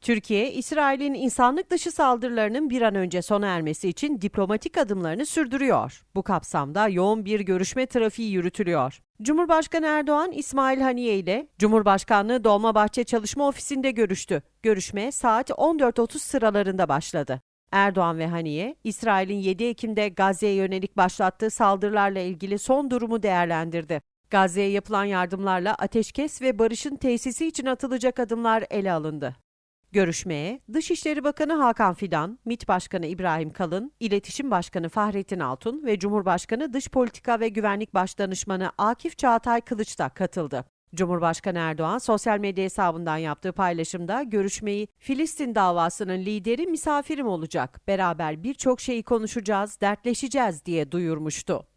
Türkiye, İsrail'in insanlık dışı saldırılarının bir an önce sona ermesi için diplomatik adımlarını sürdürüyor. Bu kapsamda yoğun bir görüşme trafiği yürütülüyor. Cumhurbaşkanı Erdoğan, İsmail Haniye ile Cumhurbaşkanlığı Dolmabahçe Çalışma Ofisi'nde görüştü. Görüşme saat 14.30 sıralarında başladı. Erdoğan ve Haniye, İsrail'in 7 Ekim'de Gazze'ye yönelik başlattığı saldırılarla ilgili son durumu değerlendirdi. Gazze'ye yapılan yardımlarla ateşkes ve barışın tesisi için atılacak adımlar ele alındı. Görüşmeye Dışişleri Bakanı Hakan Fidan, MİT Başkanı İbrahim Kalın, İletişim Başkanı Fahrettin Altun ve Cumhurbaşkanı Dış Politika ve Güvenlik Başdanışmanı Akif Çağatay Kılıç da katıldı. Cumhurbaşkanı Erdoğan sosyal medya hesabından yaptığı paylaşımda görüşmeyi Filistin davasının lideri misafirim olacak. Beraber birçok şeyi konuşacağız, dertleşeceğiz diye duyurmuştu.